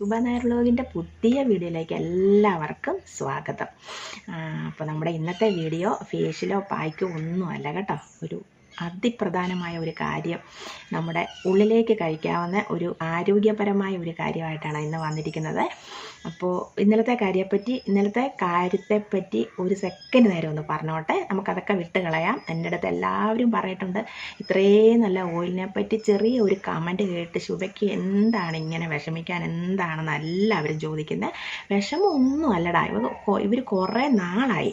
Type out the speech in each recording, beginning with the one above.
ശുഭ നായർ വ്ലോഗിന്റെ പുതിയ വീഡിയോയിലേക്ക് എല്ലാവർക്കും സ്വാഗതം. അപ്പോൾ നമ്മുടെ ഇന്നത്തെ വീഡിയോ ഫേഷ്യലോ പായ്ക്കോ ഒന്നുമല്ല കേട്ടോ. ഒരു അതിപ്രധാനമായ ഒരു കാര്യം നമ്മുടെ ഉള്ളിലേക്ക് കഴിക്കാവുന്ന ഒരു ആരോഗ്യപരമായ ഒരു കാര്യമായിട്ടാണ് ഇന്ന് വന്നിരിക്കുന്നത്. അപ്പോൾ ഇന്നലത്തെ കാര്യത്തെപ്പറ്റി ഇന്നലത്തെ കാര്യത്തെപ്പറ്റി ഒരു സെക്കൻഡ് നേരം ഒന്ന് പറഞ്ഞോട്ടെ. നമുക്കതൊക്കെ വിട്ട് കളയാം. എന്റെ അടുത്ത് എല്ലാവരും പറഞ്ഞിട്ടുണ്ട് ഇത്രയും നല്ല ഓയിലിനെ പറ്റി ചെറിയ ഒരു കമന്റ് കേട്ട് ശുഭയ്ക്ക് എന്താണ് ഇങ്ങനെ വിഷമിക്കാൻ എന്താണെന്ന് എല്ലാവരും ചോദിക്കുന്നത് വിഷമം ഒന്നും അല്ലടാ. ഇവർ ഇവർ കുറേ നാളായി.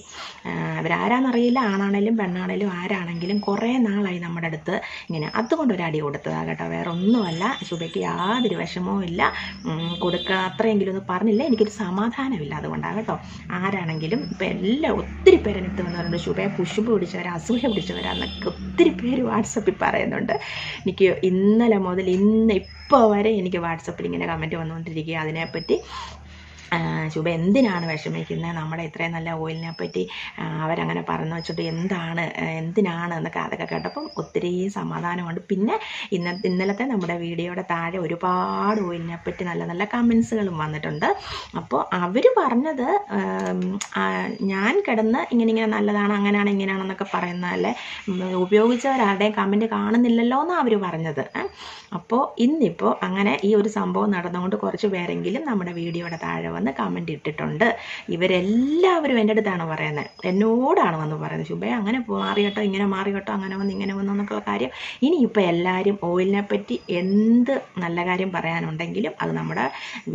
ഇവരാരാന്നറിയില്ല ആണാണേലും പെണ്ണാണേലും ആരാണെങ്കിലും കുറേ നാളായി നമ്മുടെ അടുത്ത് ഇങ്ങനെ. അതുകൊണ്ട് ഒരു അടി കൊടുത്തതാണ് കേട്ടോ. വേറെ ഒന്നുമല്ല ശുഭയ്ക്ക് യാതൊരു വിഷമവും ഇല്ല. കൊടുക്കുക അത്രയെങ്കിലും ഒന്ന് പറഞ്ഞില്ല. എനിക്കൊരു സമാധാനമില്ല അതുകൊണ്ടാണ് കേട്ടോ. ആരാണെങ്കിലും ഇപ്പം എല്ലാം ഒത്തിരി പേരെടുത്ത് വന്നവരുണ്ട്. ശുഭയെ കുശുമ്പ് പിടിച്ചവരാ അസൂയ പിടിച്ചവരാന്നൊക്കെ ഒത്തിരി പേര് വാട്സപ്പിൽ പറയുന്നുണ്ട്. എനിക്ക് ഇന്നലെ മുതൽ ഇന്ന് ഇപ്പോൾ വരെ എനിക്ക് വാട്സപ്പിൽ ഇങ്ങനെ കമന്റ് വന്നുകൊണ്ടിരിക്കുക അതിനെപ്പറ്റി ശുഭ എന്തിനാണ് വിഷമിക്കുന്നത് നമ്മുടെ ഇത്രയും നല്ല ഓയിലിനെ പറ്റി അവരങ്ങനെ പറഞ്ഞു വെച്ചിട്ട് എന്താണ് എന്തിനാണ് എന്നൊക്കെ അതൊക്കെ കേട്ടപ്പം ഒത്തിരി സമാധാനമുണ്ട്. പിന്നെ ഇന്ന ഇന്നലത്തെ നമ്മുടെ വീഡിയോയുടെ താഴെ ഒരുപാട് ഓയിലിനെ പറ്റി നല്ല നല്ല കമൻസുകളും വന്നിട്ടുണ്ട്. അപ്പോൾ അവർ പറഞ്ഞത് ഞാൻ കിടന്ന് ഇങ്ങനെ ഇങ്ങനെ നല്ലതാണ് അങ്ങനെയാണ് ഇങ്ങനെയാണെന്നൊക്കെ പറയുന്നതല്ലേ ഉപയോഗിച്ചവരാരുടെയും കമന്റ് കാണുന്നില്ലല്ലോ എന്നാണ് അവർ പറഞ്ഞത്. അപ്പോൾ ഇന്നിപ്പോൾ അങ്ങനെ ഈ ഒരു സംഭവം നടന്നുകൊണ്ട് കുറച്ച് പേരെങ്കിലും നമ്മുടെ വീഡിയോയുടെ താഴെ വന്ന് കമന്റ് ഇട്ടിട്ടുണ്ട്. ഇവരെല്ലാവരും എന്റെ അടുത്താണ് പറയുന്നത്. എന്നോടാണ് വന്ന് പറയുന്നത്. ശുഭേ അങ്ങനെ മാറിയട്ടോ ഇങ്ങനെ മാറിയട്ടോ അങ്ങനെ വന്ന് ഇങ്ങനെ വന്നു എന്നൊക്കെയുള്ള കാര്യം. ഇനിയിപ്പോൾ എല്ലാവരും ഓയിലിനെ പറ്റി എന്ത് നല്ല കാര്യം പറയാനുണ്ടെങ്കിലും അത് നമ്മുടെ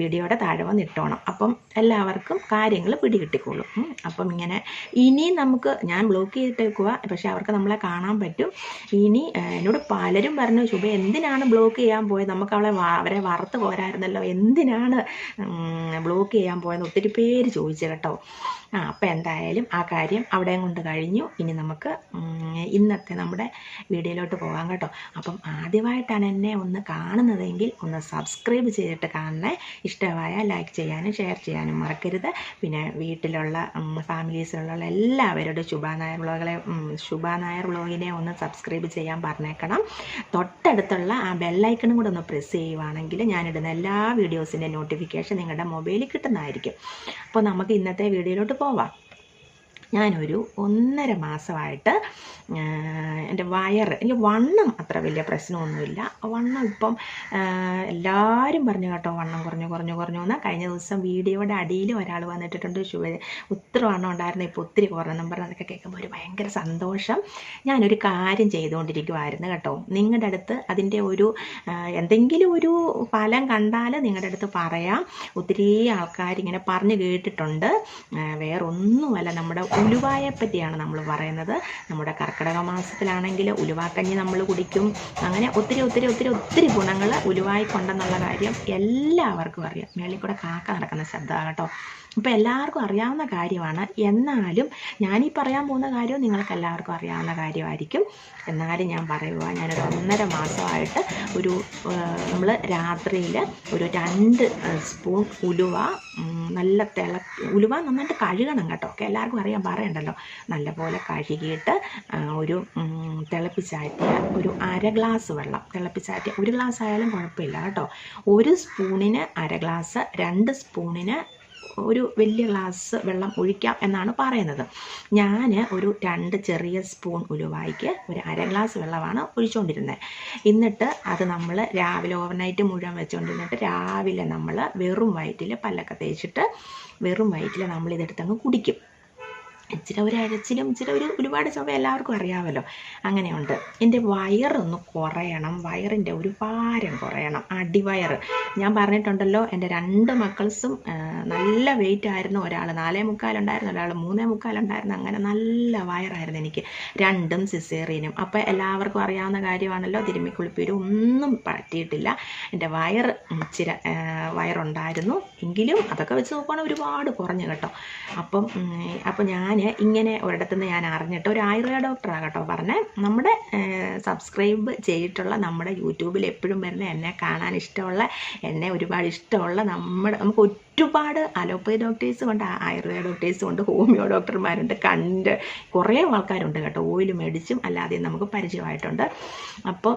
വീഡിയോയുടെ താഴെ വന്ന് ഇട്ടോണം. അപ്പം എല്ലാവർക്കും കാര്യങ്ങൾ പിടികിട്ടിക്കോളും. അപ്പം ഇങ്ങനെ ഇനി നമുക്ക് ഞാൻ ബ്ലോക്ക് ചെയ്തിട്ടേക്കുക പക്ഷെ അവർക്ക് നമ്മളെ കാണാൻ പറ്റും. ഇനി എന്നോട് പലരും പറഞ്ഞു ശുഭ എന്തിനാണ് ബ്ലോക്ക് ചെയ്യാൻ പോയത്? നമുക്ക് അവളെ അവരെ വറുത്ത് പോരായിരുന്നല്ലോ. എന്തിനാണ് ബ്ലോക്ക് ചെയ്യാൻ പോയെന്ന് ഒത്തിരി പേര് ചോദിച്ചു കേട്ടോ. ആ അപ്പം എന്തായാലും ആ കാര്യം അവിടെയും കൊണ്ട് കഴിഞ്ഞു. ഇനി നമുക്ക് ഇന്നത്തെ നമ്മുടെ വീഡിയോയിലോട്ട് പോകാം കേട്ടോ. അപ്പം ആദ്യമായിട്ടാണ് എന്നെ ഒന്ന് കാണുന്നതെങ്കിൽ ഒന്ന് സബ്സ്ക്രൈബ് ചെയ്തിട്ട് കാണണേ. ഇഷ്ടമായ ലൈക്ക് ചെയ്യാനും ഷെയർ ചെയ്യാനും മറക്കരുത്. പിന്നെ വീട്ടിലുള്ള ഫാമിലീസിലുള്ള എല്ലാവരോടും ശുഭാ നായർ വ്ളോഗുകളെ ശുഭാ നായർ വ്ളോഗിനെ ഒന്ന് സബ്സ്ക്രൈബ് ചെയ്യാൻ പറഞ്ഞേക്കണം. തൊട്ടടുത്തുള്ള ആ ബെല്ലൈക്കണും കൂടെ ഒന്ന് പ്രസ് ചെയ്യുവാണെങ്കിൽ ഞാനിടുന്ന എല്ലാ വീഡിയോസിന്റെ നോട്ടിഫിക്കേഷൻ നിങ്ങളുടെ മൊബൈലിൽ കിട്ടുന്നതായിരിക്കും. അപ്പോൾ നമുക്ക് ഇന്നത്തെ വീഡിയോയിലോട്ട് por lá. ഞാനൊരു ഒന്നര മാസമായിട്ട് എന്റെ വയറ് എനിക്ക് വണ്ണം അത്ര വലിയ പ്രശ്നമൊന്നുമില്ല. വണ്ണം ഇപ്പം എല്ലാവരും പറഞ്ഞു കേട്ടോ വണ്ണം കുറഞ്ഞു കുറഞ്ഞു കുറഞ്ഞു എന്നാൽ കഴിഞ്ഞ ദിവസം വീഡിയോയുടെ അടിയിൽ ഒരാൾ വന്നിട്ടിട്ടുണ്ട് ശുഭ ഒത്തിരി വണ്ണം ഉണ്ടായിരുന്നു ഇപ്പോൾ ഒത്തിരി കുറഞ്ഞെന്നും പറഞ്ഞ് അതൊക്കെ കേൾക്കുമ്പോൾ ഒരു ഭയങ്കര സന്തോഷം. ഞാനൊരു കാര്യം ചെയ്തുകൊണ്ടിരിക്കുമായിരുന്നു കേട്ടോ. നിങ്ങളുടെ അടുത്ത് അതിന്റെ ഒരു എന്തെങ്കിലും ഒരു ഫലം കണ്ടാൽ നിങ്ങളുടെ അടുത്ത് പറയാം. ഒത്തിരി ആൾക്കാരിങ്ങനെ പറഞ്ഞു കേട്ടിട്ടുണ്ട്. വേറൊന്നുമല്ല നമ്മുടെ ഉലുവായെ പറ്റിയാണ് നമ്മൾ പറയുന്നത്. നമ്മുടെ കർക്കിടക മാസത്തിലാണെങ്കിൽ ഉലുവാക്കഞ്ഞി നമ്മൾ കുടിക്കും. അങ്ങനെ ഒത്തിരി ഒത്തിരി ഒത്തിരി ഒത്തിരി ഗുണങ്ങൾ ഉലുവായിക്കൊണ്ടെന്നുള്ള കാര്യം എല്ലാവർക്കും അറിയാം. മേളിൽ കൂടെ കാക്ക നടക്കുന്ന ശബ്ദമാണ് കേട്ടോ. അപ്പോൾ എല്ലാവർക്കും അറിയാവുന്ന കാര്യമാണ്. എന്നാലും ഞാനീ പറയാൻ പോകുന്ന കാര്യം നിങ്ങൾക്ക് എല്ലാവർക്കും അറിയാവുന്ന കാര്യമായിരിക്കും. എന്നാലും ഞാൻ പറയുക ഞാനൊരു ഒന്നര മാസമായിട്ട് ഒരു നമ്മൾ രാത്രിയിൽ ഒരു രണ്ട് സ്പൂൺ ഉലുവ നല്ല തിള ഉലുവ നന്നായിട്ട് കഴുകണം കേട്ടോ. ഒക്കെ എല്ലാവർക്കും അറിയാൻ പറയണ്ടല്ലോ. നല്ലപോലെ കഴുകിയിട്ട് ഒരു തിളപ്പിച്ചാറ്റിയ ഒരു അര ഗ്ലാസ് വെള്ളം. തിളപ്പിച്ചാറ്റിയ ഒരു ഗ്ലാസ് ആയാലും കുഴപ്പമില്ല കേട്ടോ. ഒരു സ്പൂണിന് അര ഗ്ലാസ് രണ്ട് സ്പൂണിന് ഒരു വലിയ ഗ്ലാസ് വെള്ളം ഒഴിക്കാം എന്നാണ് പറയുന്നത്. ഞാൻ ഒരു രണ്ട് ചെറിയ സ്പൂൺ ഉലുവായിക്ക് ഒരു അര ഗ്ലാസ് വെള്ളമാണ് ഒഴിച്ചുകൊണ്ടിരുന്നത് എന്നിട്ട് അത് നമ്മൾ രാവിലെ ഓവർനൈറ്റ് മുഴുവൻ വെച്ചുകൊണ്ടിരുന്നിട്ട് രാവിലെ നമ്മൾ വെറും വയറ്റിൽ പല്ലൊക്കെ തേച്ചിട്ട് വെറും വയറ്റിൽ നമ്മൾ ഇതെടുത്തങ്ങ് കുടിക്കും. ഇച്ചിരി ഒരു അഴച്ചിലും ഇച്ചിരി ഒരു ഒരുപാട് ചുമ എല്ലാവർക്കും അറിയാമല്ലോ. അങ്ങനെയുണ്ട്. എന്റെ വയറൊന്ന് കുറയണം. വയറിന്റെ ഒരു ഭാരം കുറയണം. അടിവയർ ഞാൻ പറഞ്ഞിട്ടുണ്ടല്ലോ എന്റെ രണ്ട് മക്കൾസും നല്ല വെയിറ്റ് ആയിരുന്നു ഒരാൾ നാലേ മുക്കാലുണ്ടായിരുന്നു ഒരാൾ മൂന്നേ മുക്കാലുണ്ടായിരുന്നു. അങ്ങനെ നല്ല വയറായിരുന്നു എനിക്ക്. രണ്ടും സിസേറിയനും അപ്പോൾ എല്ലാവർക്കും അറിയാവുന്ന കാര്യമാണല്ലോ തിരുമ്മിക്കുളിപ്പീരും ഒന്നും പറ്റിയിട്ടില്ല. എന്റെ വയർ ഇച്ചിരി വയറുണ്ടായിരുന്നു. എങ്കിലും അതൊക്കെ വെച്ച് നോക്കുവാണെങ്കിൽ ഒരുപാട് കുറഞ്ഞു കേട്ടോ. അപ്പം അപ്പം ഞാൻ ഇങ്ങനെ ഒരിടത്തുനിന്ന് ഞാൻ അറിഞ്ഞിട്ട് ഒരു ആയുർവേദ ഡോക്ടറാണ് ആകട്ടോ പറഞ്ഞേ. നമ്മുടെ സബ്സ്ക്രൈബ് ചെയ്തിട്ടുള്ള നമ്മുടെ യൂട്യൂബിൽ എപ്പോഴും വരുന്ന എന്നെ കാണാൻ ഇഷ്ടമുള്ള എന്നെ ഒരുപാട് ഇഷ്ടമുള്ള നമ്മുടെ നമുക്ക് ഒരുപാട് അലോപ്പതി ഡോക്ടേഴ്സും ഉണ്ട് ആയുർവേദ ഡോക്ടേഴ്സും ഉണ്ട് ഹോമിയോ ഡോക്ടർമാരുണ്ട് കണ്ട് കുറേ ആൾക്കാരുണ്ട് കേട്ടോ. ഓയിൽ മേടിച്ചും അല്ലാതെയും നമുക്ക് പരിചയമായിട്ടുണ്ട്. അപ്പോൾ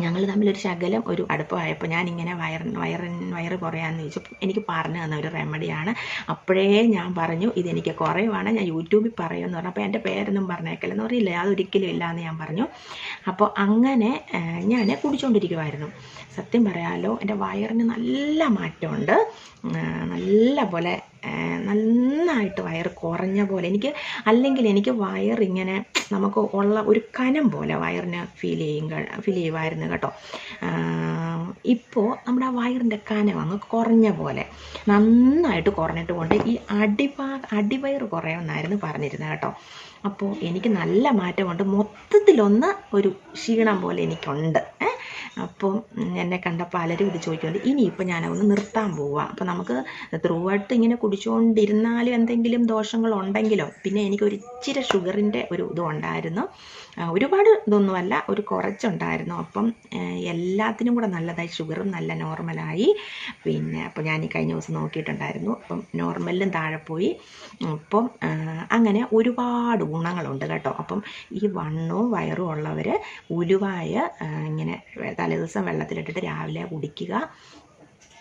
ഞങ്ങൾ തമ്മിലൊരു ശകലം ഒരു അടുപ്പമായപ്പോൾ ഞാനിങ്ങനെ വയർ വയറ് വയറ് കുറയാന്ന് ചോദിച്ചു എനിക്ക് പറഞ്ഞു തന്ന ഒരു റെമഡിയാണ്. അപ്പോഴേ ഞാൻ പറഞ്ഞു ഇതെനിക്ക് കുറയുവാണ് ഞാൻ യൂട്യൂബിൽ പറയുമെന്ന് പറഞ്ഞു. അപ്പോൾ എന്റെ പേരൊന്നും പറഞ്ഞേക്കല്ലെന്ന് പറയില്ല. അതൊരിക്കലും ഇല്ല എന്ന് ഞാൻ പറഞ്ഞു. അപ്പോൾ അങ്ങനെ ഞാൻ കുടിച്ചുകൊണ്ടിരിക്കുമായിരുന്നു സത്യം പറയാലോ എന്റെ വയറിന് നല്ല മാറ്റമുണ്ട്. നല്ല പോലെ നന്നായിട്ട് വയറ് കുറഞ്ഞ പോലെ. എനിക്ക് അല്ലെങ്കിൽ എനിക്ക് വയറിങ്ങനെ നമുക്ക് ഉള്ള ഒരു കനം പോലെ വയറിന് ഫീൽ ചെയ്യും ഫീൽ ചെയ്യുമായിരുന്നു കേട്ടോ. ഇപ്പോൾ നമ്മുടെ ആ വയറിന്റെ കനം അങ്ങ് കുറഞ്ഞ പോലെ. നന്നായിട്ട് കുറഞ്ഞിട്ട് കൊണ്ട് ഈ അടിഭാ അടിവയർ കുറയുമെന്നായിരുന്നു പറഞ്ഞിരുന്നത് കേട്ടോ. അപ്പോൾ എനിക്ക് നല്ല മാറ്റമുണ്ട്. മൊത്തത്തിലൊന്ന് ഒരു ക്ഷീണം പോലെ എനിക്കുണ്ട്. ഏ അപ്പം എന്നെ കണ്ട പലരും ഇത് ചോദിക്കുന്നുണ്ട്. ഇനിയിപ്പോൾ ഞാനൊന്ന് നിർത്താൻ പോവുക അപ്പോൾ നമുക്ക് ത്രൂ ആയിട്ട് ഇങ്ങനെ കുടിച്ചുകൊണ്ടിരുന്നാലും എന്തെങ്കിലും ദോഷങ്ങളുണ്ടെങ്കിലോ? പിന്നെ എനിക്ക് ഒരു ഇച്ചിരി ഷുഗറിന്റെ ഒരു ഇതും ഉണ്ടായിരുന്നു ആ, ഒരുപാട് ഇതൊന്നുമല്ല ഒരു കുറച്ചുണ്ടായിരുന്നു. അപ്പം എല്ലാത്തിനും കൂടെ നല്ലതായി ഷുഗറും നല്ല നോർമലായി. പിന്നെ അപ്പോൾ ഞാൻ ഈ കഴിഞ്ഞ ദിവസം നോക്കിയിട്ടുണ്ടായിരുന്നു. അപ്പം നോർമലിലും താഴെ പോയി. അപ്പം അങ്ങനെ ഒരുപാട് ഗുണങ്ങളുണ്ട് കേട്ടോ. അപ്പം ഈ വണ്ണവും വയറും ഉള്ളവർ ഉലുവായ ഇങ്ങനെ തലേദിവസം വെള്ളത്തിലിട്ടിട്ട് രാവിലെ കുടിക്കുക.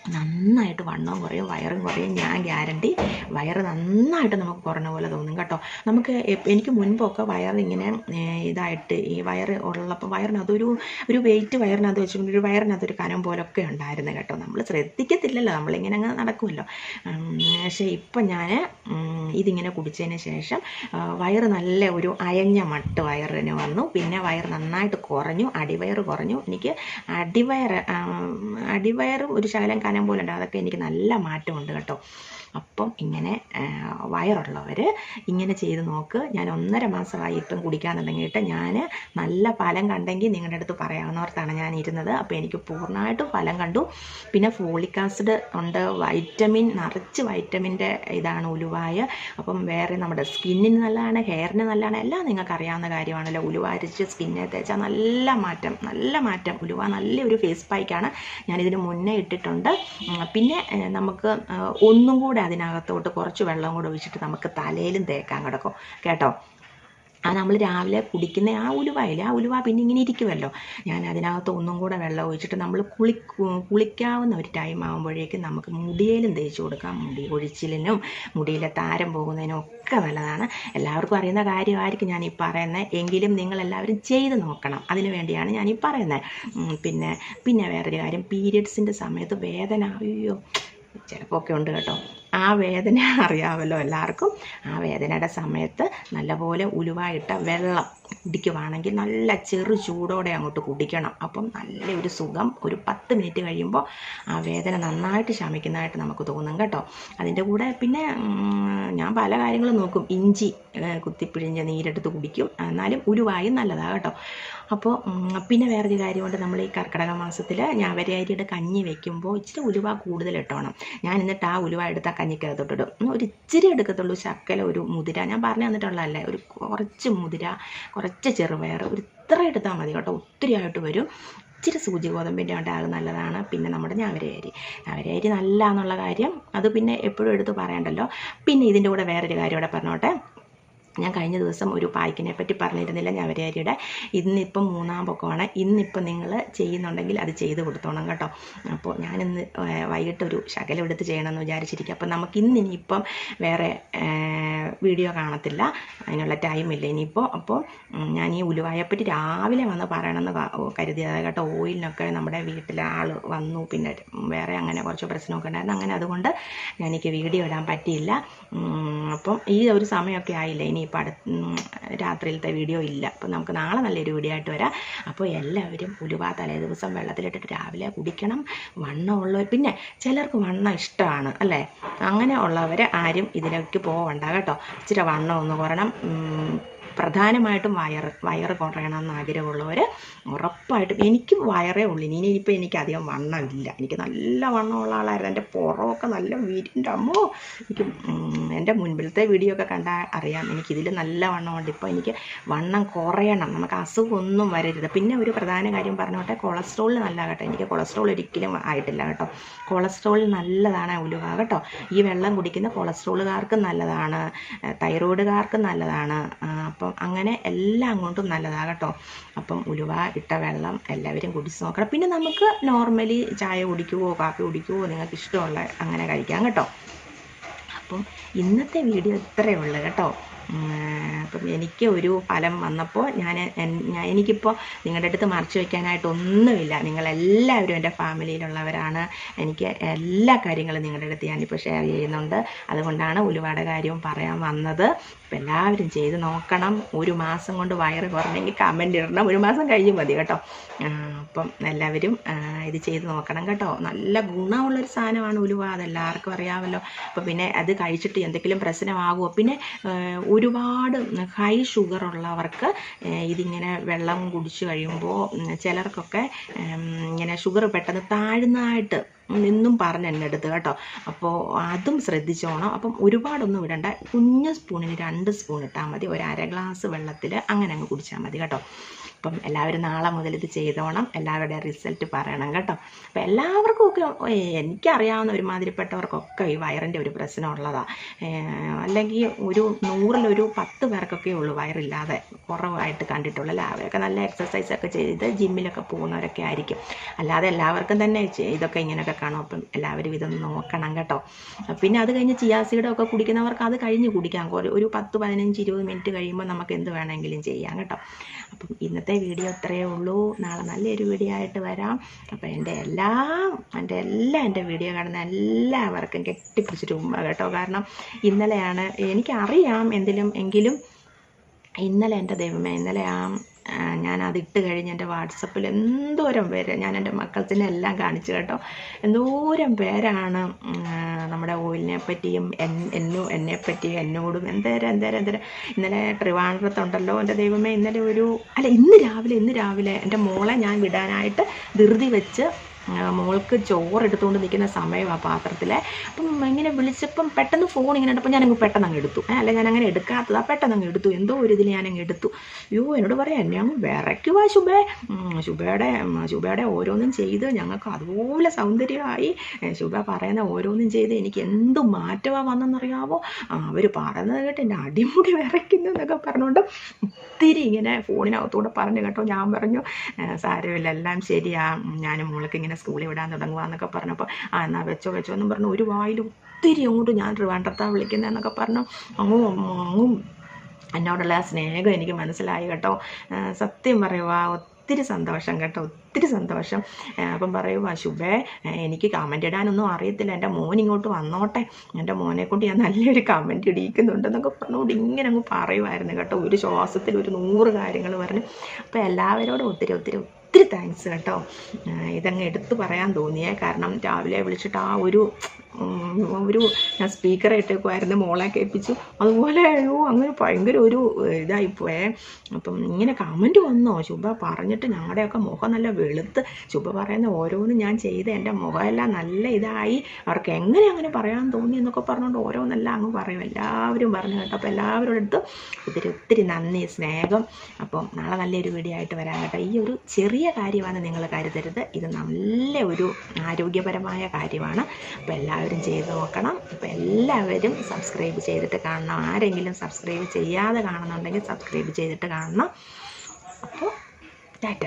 നന്നായിട്ട് വണ്ണവും കുറയും വയറും കുറയും. ഞാൻ ഗ്യാരണ്ടി. വയറ് നന്നായിട്ട് നമുക്ക് കുറഞ്ഞ പോലെ തോന്നും കേട്ടോ. നമുക്ക് എനിക്ക് മുൻപൊക്കെ വയറിങ്ങനെ ഇതായിട്ട് ഈ വയറ് ഉള്ളപ്പോൾ വയറിനകത്തൊരു ഒരു വെയിറ്റ് വയറിനകത്ത് വെച്ചിട്ടുണ്ട്. ഒരു വയറിനകത്തൊരു കനം പോലൊക്കെ ഉണ്ടായിരുന്നു കേട്ടോ. നമ്മൾ ശ്രദ്ധിക്കത്തില്ലല്ലോ. നമ്മളിങ്ങനെ അങ്ങ് നടക്കുമല്ലോ പക്ഷേ ഇപ്പം ഞാൻ ഇതിങ്ങനെ കുടിച്ചതിന് ശേഷം വയറ് നല്ല ഒരു അയഞ്ഞ മട്ട് വയറിന് വന്നു. പിന്നെ വയറ് നന്നായിട്ട് കുറഞ്ഞു. അടിവയറ് കുറഞ്ഞു. എനിക്ക് അടിവയറ് അടിവയറും ഒരു ശകലം കനം പോലെ ഉണ്ട് അതൊക്കെ എനിക്ക് നല്ല മാറ്റമുണ്ട് കേട്ടോ. അപ്പം ഇങ്ങനെ വയറുള്ളവർ ഇങ്ങനെ ചെയ്ത് നോക്ക്. ഞാൻ ഒന്നര മാസമായി ഇപ്പം കുടിക്കാൻ ഞാൻ നല്ല ഫലം കണ്ടെങ്കിൽ നിങ്ങളുടെ അടുത്ത് പറയാവുന്നവർത്താണ് ഞാൻ ഇരുന്നത്. അപ്പോൾ എനിക്ക് പൂർണമായിട്ടും ഫലം കണ്ടു. പിന്നെ ഫോളിക് ആസിഡ് ഉണ്ട്. വൈറ്റമിൻ നിറച്ച് വൈറ്റമിന്റെ ഇതാണ് ഉലുവായ. അപ്പം വേറെ നമ്മുടെ സ്കിന്നിന് നല്ലതാണ് ഹെയറിന് നല്ലതാണ് എല്ലാം നിങ്ങൾക്ക് അറിയാവുന്ന കാര്യമാണല്ലോ. ഉലുവ അരിച്ച് സ്കിന്നെ തേച്ചാൽ നല്ല മാറ്റം നല്ല മാറ്റം. ഉലുവ നല്ലൊരു ഫേസ് പായ്ക്കാണ്. ഞാനിതിന് മുന്നേ ഇട്ടിട്ടുണ്ട്. പിന്നെ നമുക്ക് ഒന്നും കൂടെ അതിനകത്തോട്ട് കുറച്ച് വെള്ളം കൂടെ ഒഴിച്ചിട്ട് നമുക്ക് തലയിലും തേക്കാൻ കിടക്കും. കേട്ടോ? ആ നമ്മൾ രാവിലെ കുടിക്കുന്ന ആ ഉലുവയില്ലേ ആ ഉലുവ പിന്നെ ഇങ്ങനെ ഇരിക്കുമല്ലോ. ഞാൻ അതിനകത്ത് ഒന്നും കൂടെ വെള്ളം ഒഴിച്ചിട്ട് നമ്മൾ കുളി കുളിക്കാവുന്ന ഒരു ടൈം ആകുമ്പോഴേക്കും നമുക്ക് മുടിയിലും തേച്ച് കൊടുക്കാം. മുടി ഒഴിച്ചിലിനും മുടിയിലെ താരം പോകുന്നതിനും ഒക്കെ നല്ലതാണ്. എല്ലാവർക്കും അറിയുന്ന കാര്യമായിരിക്കും ഞാൻ ഈ പറയുന്നത്. എങ്കിലും നിങ്ങൾ എല്ലാവരും ചെയ്ത് നോക്കണം. അതിനു വേണ്ടിയാണ് ഞാൻ ഈ പറയുന്നത്. പിന്നെ പിന്നെ വേറൊരു കാര്യം. പീരിയഡ്സിന്റെ സമയത്ത് വേദന. അയ്യോ ചിലപ്പോൾ ഒക്കെ ഉണ്ട് കേട്ടോ. ആ വേദന അറിയാമല്ലോ എല്ലാവർക്കും. ആ വേദനയുടെ സമയത്ത് നല്ലപോലെ ഉലുവായിട്ട വെള്ളം കുടിക്കുവാണെങ്കിൽ നല്ല ചെറു ചൂടോടെ അങ്ങോട്ട് കുടിക്കണം. അപ്പം നല്ലൊരു സുഖം ഒരു പത്ത് മിനിറ്റ് കഴിയുമ്പോൾ ആ വേദന നന്നായിട്ട് ശമിക്കുന്നതായിട്ട് നമുക്ക് തോന്നും കേട്ടോ. അതിന്റെ കൂടെ പിന്നെ ഞാൻ പല കാര്യങ്ങളും നോക്കും. ഇഞ്ചി കുത്തിപ്പിഴിഞ്ഞ നീരെടുത്ത് കുടിക്കും. എന്നാലും ഉലുവായും നല്ലതാണ് കേട്ടോ. അപ്പോൾ പിന്നെ വേറൊരു കാര്യമുണ്ട്. നമ്മൾ ഈ കർക്കിടക മാസത്തിൽ ഞാവരി അരിയുടെ കഞ്ഞി വെക്കുമ്പോൾ ഇച്ചിരി ഉലുവ കൂടുതൽ ഇട്ടോണം. ഞാൻ എന്നിട്ട് ആ ഉലുവ എടുത്ത് കഞ്ഞിക്കകത്തോട്ടിടും. ഒരു ഇച്ചിരി എടുക്കത്തുള്ളൂ. ശക്കല ഒരു മുതിര. ഞാൻ പറഞ്ഞു തന്നിട്ടുള്ളതല്ലേ ഒരു കുറച്ച് മുതിര കുറച്ച് ചെറുപയർ ഒരു ഇത്ര എടുത്താൽ മതി കേട്ടോ. ഒത്തിരി ആയിട്ട് വരും. ഇച്ചിരി സൂചി ഗോതമ്പിന്റെ ഉണ്ടാകും നല്ലതാണ്. പിന്നെ നമ്മുടെ ഞാവരയരി. ഞാവരയരി നല്ല എന്നുള്ള കാര്യം അത് പിന്നെ എപ്പോഴും എടുത്ത് പറയണ്ടല്ലോ. പിന്നെ ഇതിന്റെ കൂടെ വേറൊരു കാര്യം ഇവിടെ പറഞ്ഞോട്ടെ. ഞാൻ കഴിഞ്ഞ ദിവസം ഒരു പായ്ക്കിനെ പറ്റി പറഞ്ഞിരുന്നില്ല ഞവരേരിയുടെ ഇന്നിപ്പം മൂന്നാം പൊക്കമാണ്. ഇന്നിപ്പം നിങ്ങൾ ചെയ്യുന്നുണ്ടെങ്കിൽ അത് ചെയ്ത് കൊടുത്തോണം കേട്ടോ. അപ്പോൾ ഞാനിന്ന് വൈകിട്ടൊരു വൈകിട്ട് ഒരു ചെയ്യണമെന്ന് വിചാരിച്ചിരിക്കുക അപ്പോൾ നമുക്ക് ഇന്ന് ഇനിയിപ്പം വേറെ വീഡിയോ കാണത്തില്ല. അതിനുള്ള ടൈമില്ല ഇനിയിപ്പോൾ. അപ്പോൾ ഞാൻ ഈ ഉലുവായെപ്പറ്റി രാവിലെ വന്ന് പറയണമെന്ന് കരുതിയത് കേട്ടോ ഓയിലിനൊക്കെ നമ്മുടെ വീട്ടിലെ ആൾ വന്നു. പിന്നെ വേറെ അങ്ങനെ കുറച്ച് പ്രശ്നമൊക്കെ ഉണ്ടായിരുന്നു. അങ്ങനെ അതുകൊണ്ട് എനിക്ക് വീഡിയോ ഇടാൻ പറ്റിയില്ല. അപ്പം ഈ ഒരു സമയമൊക്കെ ആയില്ല? ഇനിയിപ്പോൾ പട രാത്രിയിലത്തെ വീഡിയോ ഇല്ല. അപ്പോൾ നമുക്ക് നാളെ നല്ലൊരു വീഡിയോ ആയിട്ട് വരാം. അപ്പോൾ എല്ലാവരും ഉലുവ തലേ ദിവസം വെള്ളത്തിലിട്ടിട്ട് രാവിലെ കുടിക്കണം. വണ്ണമുള്ളവർ പിന്നെ ചിലർക്ക് വണ്ണം ഇഷ്ടമാണ് അല്ലേ? അങ്ങനെ ഉള്ളവർ ആരും ഇതിലേക്ക് പോവണ്ട കേട്ടോ. ഇച്ചിരി വണ്ണം ഒന്ന് കുറയണം പ്രധാനമായിട്ടും വയറ് വയറ് കുറയണമെന്ന് ആഗ്രഹമുള്ളവർ ഉറപ്പായിട്ടും എനിക്ക് വയറേ ഉള്ളൂ. ഇനി ഇനിയിപ്പോൾ എനിക്ക് അധികം വണ്ണമില്ല എനിക്ക് നല്ല വണ്ണമുള്ള ആളായിരുന്നു. എന്റെ പുറമൊക്കെ നല്ല വീടിന്റെ അമ്മോ എനിക്ക് എന്റെ മുൻപിലത്തെ വീഡിയോ ഒക്കെ കണ്ടാൽ അറിയാം. എനിക്കിതിൽ നല്ല വണ്ണമുണ്ട്. ഇപ്പോൾ എനിക്ക് വണ്ണം കുറയണം. നമുക്ക് അസുഖമൊന്നും വരരുത്. പിന്നെ ഒരു പ്രധാന കാര്യം പറഞ്ഞോട്ടെ. കൊളസ്ട്രോളിന് നല്ല കേട്ടോ എനിക്ക് കൊളസ്ട്രോൾ ഒരിക്കലും ആയിട്ടില്ല കേട്ടോ. കൊളസ്ട്രോൾ നല്ലതാണ് ഉലുവ കേട്ടോ. ഈ വെള്ളം കുടിക്കുന്ന കൊളസ്ട്രോളുകാർക്കും നല്ലതാണ്. തൈറോയിഡുകാർക്കും നല്ലതാണ്. ആ, അപ്പം അങ്ങനെ എല്ലാം കൊണ്ടും കേട്ടോ അപ്പം ഉലുവ ഇട്ട വെള്ളം എല്ലാവരും കുടിച്ച് നോക്കണം. പിന്നെ നമുക്ക് നോർമലി ചായ കുടിക്കുവോ കാപ്പി കുടിക്കുവോ നിങ്ങൾക്ക് ഇഷ്ടമുള്ള അങ്ങനെ കഴിക്കാം കേട്ടോ. അപ്പം ഇന്നത്തെ വീഡിയോ ഇത്രയേ ഉള്ളൂ കേട്ടോ. അപ്പം എനിക്ക് ഒരു ഫലം വന്നപ്പോൾ ഞാൻ ഞാൻ- എനിക്കിപ്പോൾ നിങ്ങളുടെ അടുത്ത് മറച്ചു വയ്ക്കാനായിട്ടൊന്നുമില്ല. നിങ്ങളെല്ലാവരും എന്റെ ഫാമിലിയിലുള്ളവരാണ്. എനിക്ക് എല്ലാ കാര്യങ്ങളും നിങ്ങളുടെ അടുത്ത് ഞാനിപ്പോൾ ഷെയർ ചെയ്യുന്നുണ്ട്. അതുകൊണ്ടാണ് ഉലുവയുടെ കാര്യവും പറയാൻ വന്നത്. അപ്പം എല്ലാവരും ചെയ്ത് നോക്കണം. ഒരു മാസം കൊണ്ട് വയറ് കുറഞ്ഞെങ്കിൽ കമന്റ് ഇടണം. ഒരു മാസം കഴിഞ്ഞ് മതി കേട്ടോ. അപ്പം എല്ലാവരും ഇത് ചെയ്ത് നോക്കണം കേട്ടോ. നല്ല ഗുണമുള്ളൊരു സാധനമാണ് ഉലുവ. അതെല്ലാവർക്കും അറിയാമല്ലോ. അപ്പം പിന്നെ അത് കഴിച്ചിട്ട് എന്തെങ്കിലും പ്രശ്നമാകുമോ? പിന്നെ ഒരുപാട് ഹൈ ഷുഗർ ഉള്ളവർക്ക് ഇതിങ്ങനെ വെള്ളം കുടിച്ച് കഴിയുമ്പോൾ ചിലർക്കൊക്കെ ഇങ്ങനെ ഷുഗർ പെട്ടെന്ന് താഴ്ന്നതായിട്ട് എന്നും പറഞ്ഞ് എന്നെ എടുത്ത് കേട്ടോ. അപ്പോൾ അതും ശ്രദ്ധിച്ചോണം അപ്പം ഒരുപാടൊന്നും ഇടണ്ട കുഞ്ഞ് സ്പൂണിന് രണ്ട് സ്പൂൺ ഇട്ടാൽ മതി. ഒരു അര ഗ്ലാസ് വെള്ളത്തിൽ അങ്ങനെ അങ്ങ് കുടിച്ചാൽ മതി കേട്ടോ. അപ്പം എല്ലാവരും നാളെ മുതൽ ഇത് ചെയ്തോണം. എല്ലാവരുടെയും റിസൾട്ട് പറയണം കേട്ടോ. അപ്പം എല്ലാവർക്കും ഒക്കെ എനിക്കറിയാവുന്ന ഒരുമാതിരിപ്പെട്ടവർക്കൊക്കെ ഈ വയറിന്റെ ഒരു പ്രശ്നം ഉള്ളതാണ് അല്ലെങ്കിൽ ഒരു നൂറിലൊരു പത്ത് പേർക്കൊക്കെ ഉള്ളൂ വയറില്ലാതെ കുറവായിട്ട് കണ്ടിട്ടുള്ളൂ അല്ലേ? അവരൊക്കെ നല്ല എക്സസൈസൊക്കെ ചെയ്ത് ജിമ്മിലൊക്കെ പോകുന്നവരൊക്കെ ആയിരിക്കും. അല്ലാതെ എല്ലാവർക്കും തന്നെ ഇതൊക്കെ ഇങ്ങനെയൊക്കെ കാണും അപ്പം എല്ലാവരും ഇതൊന്ന് നോക്കണം കേട്ടോ. പിന്നെ അത് കഴിഞ്ഞ് ചിയാസീഡോ ഒക്കെ കുടിക്കുന്നവർക്ക് അത് കഴിഞ്ഞ് കുടിക്കാം. ഒരു- ഒരു പത്ത് പതിനഞ്ച് ഇരുപത് മിനിറ്റ് കഴിയുമ്പോൾ നമുക്ക് എന്ത് വേണമെങ്കിലും ചെയ്യാം കേട്ടോ. അപ്പം ഇന്നത്തെ വീഡിയോ ഇത്രയേ ഉള്ളൂ. നാളെ നല്ലൊരു വീഡിയോ ആയിട്ട് വരാം. അപ്പം എന്റെ എല്ലാം എന്റെ എല്ലാം എന്റെ വീഡിയോ കാണുന്ന എല്ലാവർക്കും കെട്ടിപ്പിടിച്ചിട്ട് കേട്ടോ. കാരണം ഇന്നലെയാണ് എനിക്കറിയാം എന്തിലും എങ്കിലും ഇന്നലെ എന്റെ ദൈവമേ ഇന്നലെ ആ, ഞാൻ അത് ഇട്ട് കഴിഞ്ഞ് എന്റെ വാട്സപ്പിൽ എന്തോരം പേര് ഞാൻ എന്റെ മക്കൾസിനെ എല്ലാം കാണിച്ചു കേട്ടോ. എന്തോരം പേരാണ് നമ്മുടെ ഓയിലിനെ പറ്റിയും എൻ എന്നോ എന്നെ പറ്റിയും എന്നോടും എന്തേരം എന്തേരം എന്തേരം. ഇന്നലെ ട്രിവാൻഡ്രത്തുണ്ടല്ലോ എന്റെ ദൈവമേ ഇന്നലെ ഒരു അല്ല ഇന്ന് രാവിലെ ഇന്ന് രാവിലെ എന്റെ മോളെ ഞാൻ വിടാനായിട്ട് ധൃതി വെച്ച് മോൾക്ക് ചോറ് എടുത്തുകൊണ്ട് നിൽക്കുന്ന സമയമാണ് പാത്രത്തിലെ. അപ്പം ഇങ്ങനെ വിളിച്ചപ്പം പെട്ടെന്ന് ഫോൺ ഇങ്ങനെ ഇട്ടപ്പോൾ ഞാനങ്ങ് പെട്ടെന്ന് അങ്ങ് എടുത്തു. അല്ല ഞാൻ അങ്ങനെ എടുക്കാത്തതാ. പെട്ടെന്ന് അങ്ങ് എടുത്തു. എന്തോ ഒരു ഇതിൽ ഞാനങ്ങ് എടുത്തു. അയ്യോ എന്നോട് പറയാം അങ്ങ് വിറയ്ക്കുവാ ശുഭേ. ശുഭയുടെ ശുഭയുടെ ഓരോന്നും ചെയ്ത് ഞങ്ങൾക്ക് അതുപോലെ സൗന്ദര്യമായി. ശുഭ പറയുന്ന ഓരോന്നും ചെയ്ത് എനിക്ക് എന്ത് മാറ്റമാണ് വന്നെന്നറിയാവോ? അവർ പറയുന്നത് കേട്ട് എന്റെ അടിമുടി വിറയ്ക്കുന്നു എന്നൊക്കെ പറഞ്ഞുകൊണ്ട് ഒത്തിരി ഇങ്ങനെ ഫോണിനകത്തൂടെ പറഞ്ഞു കേട്ടോ. ഞാൻ പറഞ്ഞു സാരമില്ല എല്ലാം ശരിയാ. ഞാൻ മോൾക്ക് ഇങ്ങനെ സ്കൂളിൽ വിടാൻ തുടങ്ങുക എന്നൊക്കെ പറഞ്ഞപ്പോൾ ആ എന്നാൽ വെച്ചോ വെച്ചോ എന്നും പറഞ്ഞു. ഒരു വായിൽ ഒത്തിരി അങ്ങോട്ട് ഞാൻ ട്രിവാൻഡ്രത്താണ് വിളിക്കുന്നതെന്നൊക്കെ പറഞ്ഞു. അങ്ങും അങ്ങും എന്നോടുള്ള സ്നേഹം എനിക്ക് മനസ്സിലായി കേട്ടോ. സത്യം പറയുക ഒത്തിരി സന്തോഷം കേട്ടോ ഒത്തിരി സന്തോഷം. അപ്പം പറയുക ശുഭേ എനിക്ക് കമന്റ് ഇടാനൊന്നും അറിയത്തില്ല. എന്റെ മോൻ ഇങ്ങോട്ട് വന്നോട്ടെ. എന്റെ മോനെ കൊണ്ട് ഞാൻ നല്ലൊരു കമന്റ് ഇടിയിക്കുന്നുണ്ടെന്നൊക്കെ പറഞ്ഞുകൊണ്ട് ഇങ്ങനെ അങ്ങ് പറയുമായിരുന്നു കേട്ടോ. ഒരു ശ്വാസത്തിൽ ഒരു നൂറ് കാര്യങ്ങൾ പറഞ്ഞു. അപ്പോൾ എല്ലാവരോടും ഒത്തിരി ഒത്തിരി ഒത്തിരി താങ്ക്സ് കേട്ടോ. ഇതങ്ങ് എടുത്തു പറയാൻ തോന്നിയേ. കാരണം രാവിലെ വിളിച്ചിട്ട് ആ ഒരു ഒരു ഞാൻ സ്പീക്കർ ഇട്ടേക്കുമായിരുന്നു മോളെ കേൾപ്പിച്ചു. അതുപോലെ അയ്യോ അങ്ങനെ ഭയങ്കര ഒരു ഇതായിപ്പോയേ അപ്പം ഇങ്ങനെ കമന്റ് വന്നോ? ശുഭ പറഞ്ഞിട്ട് ഞങ്ങളുടെയൊക്കെ മുഖം നല്ല വെളുത്ത്. ശുഭ പറയുന്ന ഓരോന്നും ഞാൻ ചെയ്ത് എന്റെ മുഖമെല്ലാം നല്ല ഇതായി. അവർക്ക് എങ്ങനെ അങ്ങനെ പറയാൻ തോന്നി എന്നൊക്കെ പറഞ്ഞുകൊണ്ട് ഓരോന്നെല്ലാം അങ്ങ് പറയും. എല്ലാവരും പറഞ്ഞു കേട്ടോ. അപ്പോൾ എല്ലാവരുടെ അടുത്ത് ഒത്തിരി ഒത്തിരി നന്ദി സ്നേഹം. അപ്പം നാളെ നല്ലൊരു വീഡിയോ ആയിട്ട് വരാൻ കേട്ടോ. ഈ ഒരു ചെറിയ കാര്യമാണ് നിങ്ങൾ കരുതരുത്. ഇത് നല്ല ഒരു ആരോഗ്യപരമായ കാര്യമാണ്. അപ്പോൾ എല്ലാവരും ചെയ്ത് നോക്കണം. അപ്പോൾ എല്ലാവരും സബ്സ്ക്രൈബ് ചെയ്തിട്ട് കാണണം. ആരെങ്കിലും സബ്സ്ക്രൈബ് ചെയ്യാതെ കാണുന്നുണ്ടെങ്കിൽ സബ്സ്ക്രൈബ് ചെയ്തിട്ട് കാണണം. അപ്പോൾ ടാറ്റ.